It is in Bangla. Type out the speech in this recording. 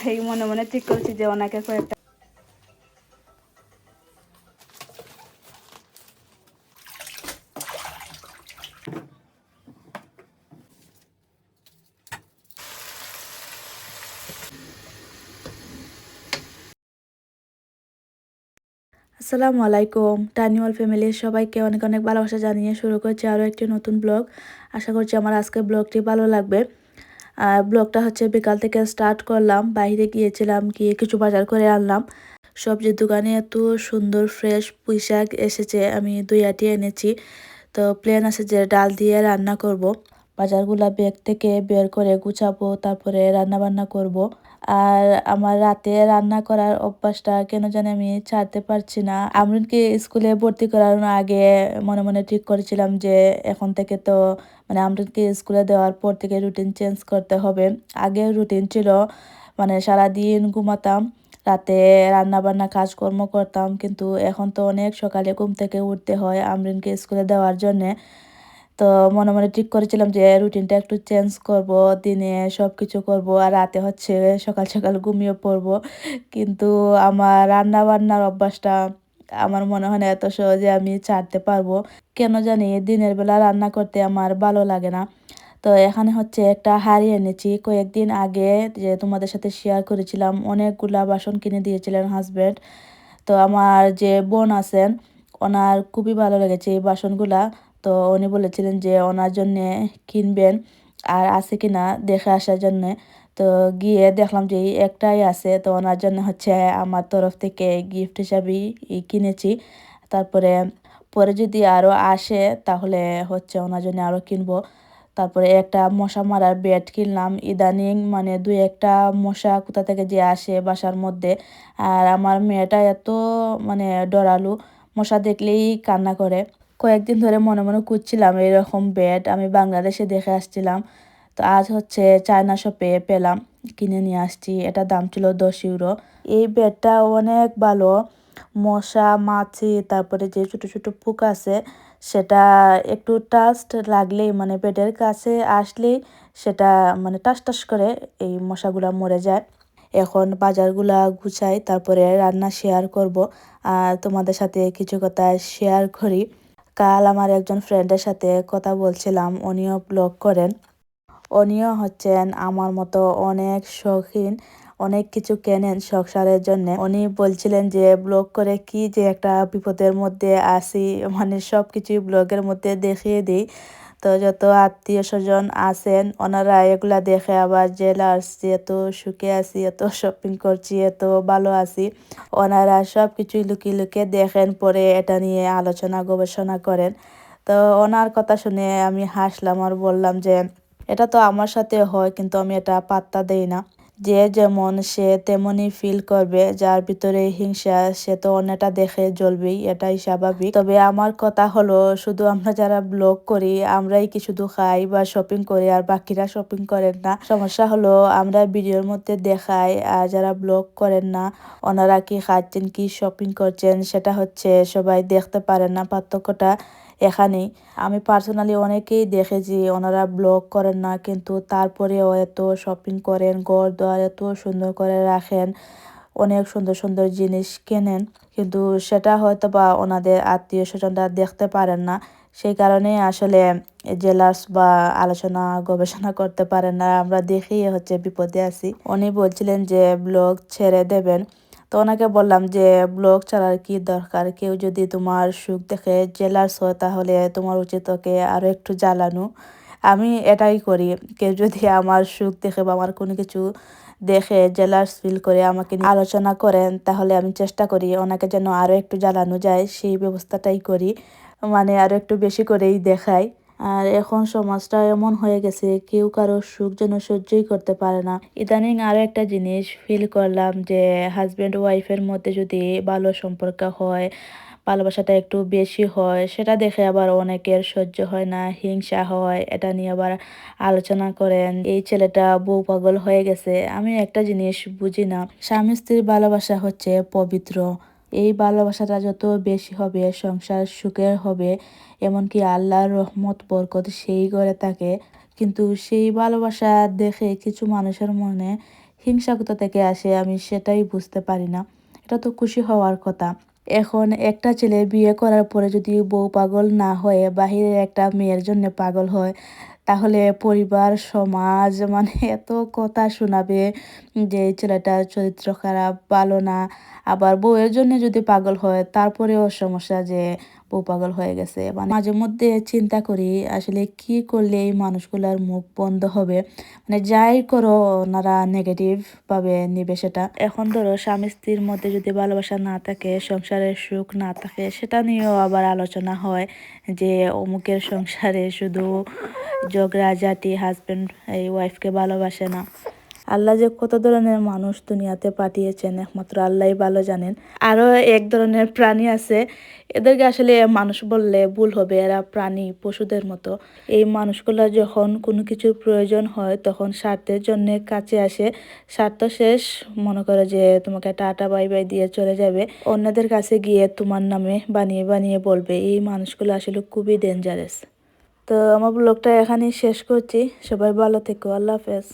তাই মনে মনে ঠিক করছি যে ওনাকে কয়েকটা আসসালামু আলাইকুম। টানিওয়াল ফ্যামিলির সবাইকে অনেক অনেক ভালোবাসা জানিয়ে শুরু করছি আরও একটি নতুন ব্লগ। আশা করছি আমার আজকের ব্লগটি ভালো লাগবে। ব্লগটা হচ্ছে বিকাল থেকে স্টার্ট করলাম, বাইরে গিয়েছিলাম, গিয়ে কিছু বাজার করে আনলাম সবজির দোকানে এত সুন্দর ফ্রেশ পুঁইশাক এসেছে, আমি দুই আটি এনেছি তো প্লেন আছে যে ডাল দিয়ে রান্না করব। বাজারগুলা ব্যাগ থেকে বের করে গুছাবো, তারপরে রান্না বান্না করব। আর আমার রাতে রান্না করার অভ্যাসটা কেন জানি আমি ছাড়তে পারছি না। আমরিনকে স্কুলে ভর্তি করার আগে মনে মনে ঠিক করেছিলাম যে এখন থেকে তো মানে আমরিনকে স্কুলে দেওয়ার পর থেকে রুটিন চেঞ্জ করতে হবে। আগে রুটিন ছিল মানে সারাদিন ঘুমাতাম, রাতে রান্না বান্না কাজকর্ম করতাম, কিন্তু এখন তো অনেক সকালে ঘুম থেকে উঠতে হয় আমরিনকে স্কুলে দেওয়ার জন্যে। তো মনে মনে ঠিক করেছিলাম যে রুটিনটা একটু চেঞ্জ করব, দিনে সব কিছু করব আর রাতে হচ্ছে সকাল সকাল ঘুমিয়ে পড়ব। কিন্তু আমার রান্না বান্নার অভ্যাসটা আমার মনে হয় না এত সহজে আমি ছাড়তে পারব। কেন জানি দিনের বেলা রান্না করতে আমার ভালো লাগে না। তো এখানে হচ্ছে একটা হাঁড়ি এনেছি। কয়েকদিন আগে যে তোমাদের সাথে শেয়ার করেছিলাম, অনেকগুলা বাসন কিনে দিয়েছিলেন হাজব্যান্ড তো আমার যে বোন আছেন, ওনার খুবই ভালো লেগেছে এই বাসনগুলা। তো উনি বলেছিলেন যে ওনার জন্যে কিনবেন আর আছে কি না দেখে আসার জন্যে। তো গিয়ে দেখলাম যে একটাই আছে, তো ওনার জন্য হচ্ছে আমার তরফ থেকে গিফট হিসাবেই কিনেছি। তারপরে, পরে যদি আরও আসে তাহলে হচ্ছে ওনার জন্য আরও কিনবো। তারপরে একটা মশা মারার বেড কিনলাম। ইদানিং মানে দুই একটা মশা কোথা থেকে যে আসে বাসার মধ্যে। আর আমার মেয়েটা এত মানে ডরালু, মশা দেখলেই কান্না করে। কয়েকদিন ধরে মনে মনে খুঁজছিলাম এরকম বেড আমি বাংলাদেশে দেখে আসছিলাম। তো আজ হচ্ছে চায়না শপে পেলাম, কিনে নিয়ে আসছি। এটা দাম ছিল দশ ইউরো এই বেডটা অনেক ভালো, মশা, মাছি, তারপরে যে ছোট ছোট পোকা আছে, সেটা একটু টাস্ট লাগলেই মানে বেডের কাছে আসলেই সেটা মানে টাস টাস করে এই মশাগুলা মরে যায়। এখন বাজারগুলা গুছাই, তারপরে রান্না শেয়ার করব। আর তোমাদের সাথে কিছু কথা শেয়ার করি। কাল আমার একজন ফ্রেন্ডের সাথে কথা বলছিলাম, উনিও ব্লগ করেন। উনিও হচ্ছেন আমার মতো অনেক শৌখিন, অনেক কিছু কেনেন সংসারের জন্য। উনি বলছিলেন যে ব্লগ করে কি যে একটা বিপদের মধ্যে আসি মানে সব কিছুই ব্লগের মধ্যে দেখিয়ে দিই। তো যত আত্মীয় স্বজন আছেন, ওনারা এগুলা দেখে আবার জেলা আসছি, এত সুখে আছি, এত শপিং করছি, এত ভালো আছি। ওনারা সব কিছুই লুকিয়ে লুকিয়ে দেখেন, পরে এটা নিয়ে আলোচনা, গবেষণা করেন। তো ওনার কথা শুনে আমি হাসলাম আর বললাম যে, এটা তো আমার সাথে হয়, কিন্তু আমি এটা পাত্তা দেই না। যে যেমন সে তেমনই ফিল করবে, যার ভিতরে হিংসা, সে তো অন্যটা দেখে জ্বলবেই, এটাই স্বাভাবিক। তবে আমার কথা হলো, শুধু আমরা যারা ব্লগ করি, আমরাই কি শুধু খাই বা শপিং করি, আর বাকিরা শপিং করেন না। সমস্যা হলো, আমরা ভিডিওর মধ্যে দেখাই, আর যারা ব্লগ করেন না, ওনারা কি খাচ্ছেন, কি শপিং করছেন, সেটা হচ্ছে সবাই দেখতে পারেন না পার্থক্যটা। এখানেই। আমি পার্সোনালি অনেকেই দেখেছি, ওনারা ব্লগ করেন না, কিন্তু তারপরেও এত শপিং করেন ঘর দোয়ার এত সুন্দর করে রাখেন, অনেক সুন্দর সুন্দর জিনিস কেনেন, কিন্তু সেটা হয়তো বা ওনাদের আত্মীয় স্বজনরা দেখতে পারেন না। সেই কারণে আসলে জেলার্স বা আলোচনা, গবেষণা করতে পারেন না। আমরা দেখেই হচ্ছে বিপদে আছি। উনি বলছিলেন যে ব্লগ ছেড়ে দেবেন। তো ওনাকে বললাম যে ব্লগ চালার কি দরকার? কেউ যদি তোমার সুখ দেখে জেলার্স হয়, তাহলে তোমার উচিত ওকে আরও একটু জ্বালানো। আমি এটাই করি। কেউ যদি আমার সুখ দেখে বা আমার কোনো কিছু দেখে জেলার্স ফিল করে আমাকে আলোচনা করেন, তাহলে আমি চেষ্টা করি ওনাকে যেন আরও একটু জ্বালানো যায়। সেই ব্যবস্থাটাই করি। মানে আরও একটু বেশি করেই দেখাই। আর এখন সমাজটা এমন হয়ে গেছে, কেউ কারও সুখ যেন সহ্যই করতে পারে না। ইদানিং আরও একটা জিনিস ফিল করলাম যে হাজব্যান্ড ওয়াইফের মধ্যে যদি ভালো সম্পর্ক হয়, ভালোবাসাটা একটু বেশি হয়, সেটা দেখে আবার অনেকের সহ্য হয় না, হিংসা হয়। এটা নিয়ে আবার আলোচনা করেন, এই ছেলেটা বউ পাগল হয়ে গেছে। আমি একটা জিনিস বুঝি না, স্বামী স্ত্রীর ভালোবাসা হচ্ছে পবিত্র। এই ভালোবাসাটা যত বেশি হবে সংসার সুখের হবে, এমনকি আল্লাহর রহমত, বরকত সেই ঘরে থাকে। কিন্তু সেই ভালোবাসা দেখে কিছু মানুষের মনে হিংসা কোথা থেকে আসে, আমি সেটাই বুঝতে পারি না। এটা তো খুশি হওয়ার কথা। এখন একটা ছেলে বিয়ে করার পরে যদি বউ পাগল না হয়ে বাহিরের একটা মেয়ের জন্য পাগল হয় তাহলে পরিবার, সমাজ মানে এত কথা শোনাবে যে ছেলেটার চরিত্র খারাপ, ভালো না। আবার বউয়ের জন্য যদি পাগল হয়, তারপরেও সমস্যা যে বউ পাগল হয়ে গেছে। মানে মাঝে মধ্যে চিন্তা করি, আসলে কি করলে এই মানুষগুলোর মুখ বন্ধ হবে? মানে যাই করো, ওনারা নেগেটিভ ভাবে নিবে সেটা। এখন ধরো স্বামী স্ত্রীর মধ্যে যদি ভালোবাসা না থাকে, সংসারের সুখ না থাকে, সেটা নিয়েও আবার আলোচনা হয় যে অমুকের সংসারে শুধু ঝগড়াঝাটি হাজব্যান্ড এই ওয়াইফকে ভালোবাসে না। আল্লাহ যে কত ধরনের মানুষ দুনিয়াতে পাঠিয়েছেন, একমাত্র আল্লাহ ভালো জানেন। আরও এক ধরনের প্রাণী আছে, এদেরকে আসলে মানুষ বললে ভুল হবে, এরা প্রাণী, পশুদের মতো। এই মানুষগুলো যখন কোনো কিছুর প্রয়োজন হয়, তখন স্বার্থের জন্য কাছে আসে। স্বার্থ শেষ, মনে করে যে তোমাকে টাটা বাই বাই দিয়ে চলে যাবে। অন্যদের কাছে গিয়ে তোমার নামে বানিয়ে বানিয়ে বলবে, এই মানুষগুলো আসলে খুবই ডেঞ্জারাস তো আমার ব্লগটা এখানেই শেষ করছি। সবাই ভালো থেকো আল্লাহ হাফেজ।